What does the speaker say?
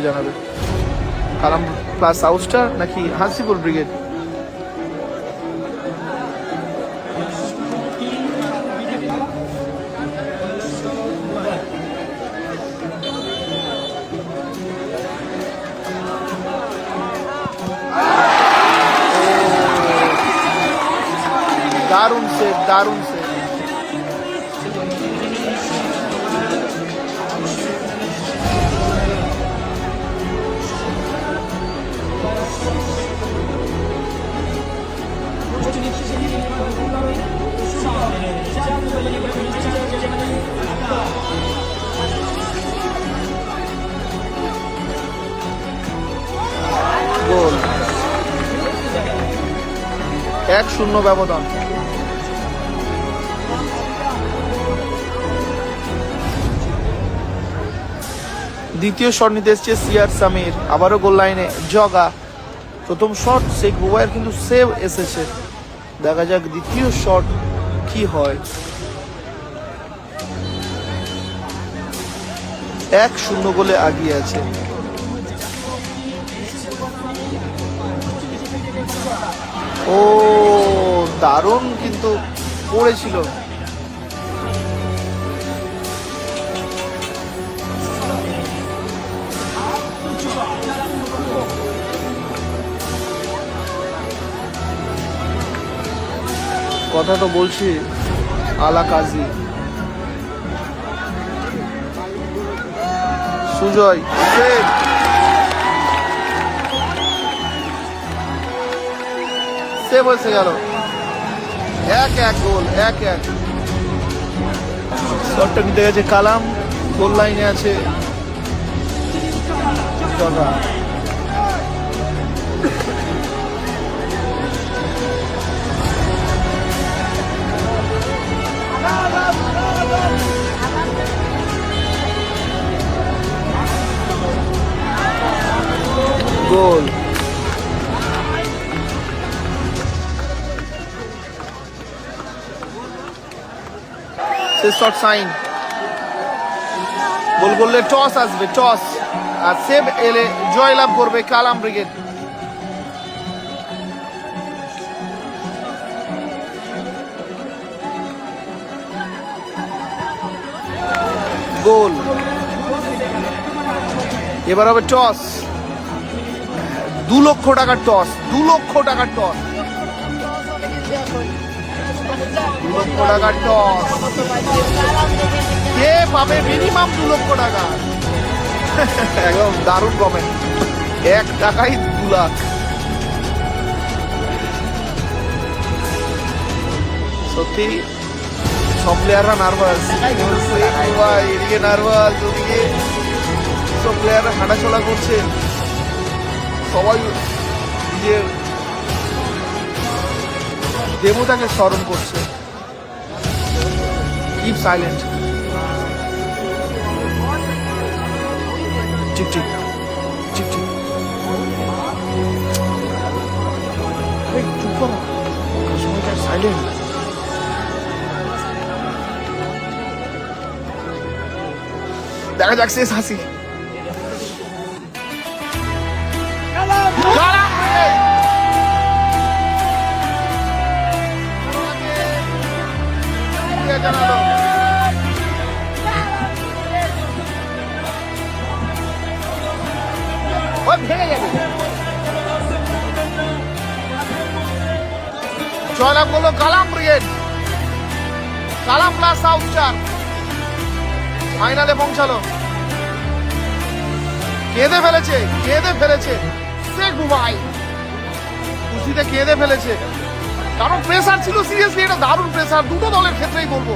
করে জানাবে। কালাম plus south নাকি হাসিপুর ব্রিগেড? দারুণ সেভ দারুণ সেভ গোল। এক শূন্য ব্যবধান। দ্বিতীয় শট নিতে এসছে সিয়ার সামির। আবারও গোল লাইনে জগা। প্রথম শট শেখ বুবাইয়ের কিন্তু সেভ এসেছে। দেখা যাক দ্বিতীয় শট কি হয়। এক শূন্য গোলে আগিয়ে আছে। ও, দারুণ কিন্তু পড়েছিল কথা তো বলছি, আলা কাজী। সুজয়। সেভ হয়েছে গেল এক এক গোল, এক এক। শটটা নিতে গেছে কালাম গোল লাইনে আছে। গোল শেষ শট সাইন গোল করলে টস আসবে টস আর সেভ এলে জয়লাভ করবে কালাম ব্রিগেড গোল। এবার হবে টস দু লক্ষ টাকার টস দু লক্ষ টাকার টস দু লক্ষ টাকার পাবে মিনিমাম দু লক্ষ টাকা? একদম দারুণ এক টাকাই দু লাখ। সত্যি, সব প্লেয়াররা নার্ভাস এদিকে নার্ভাস ওদিকে। সব প্লেয়াররা হাঁটাচলা করছে। সবাই নিজের দেবতাকে স্মরণ করছে। কিপ সাইলেন্ট ঠিক ঠিক ঠিক ঠিক আরে চুপ করো। সময়টা সাইলেন্ট দেখা যাক, শেষ হাসি। জয়লাভ করল Kalam brigade Kalam plus south star ফাইনালে পৌঁছালো। কেঁদে ফেলেছে কেঁদে ফেলেছে। শেখ বুবাই খুশিতে কেঁদে ফেলেছে। কারণ প্রেসার ছিল সিরিয়াসলি এটা দারুণ প্রেসার দুটো দলের ক্ষেত্রেই বলব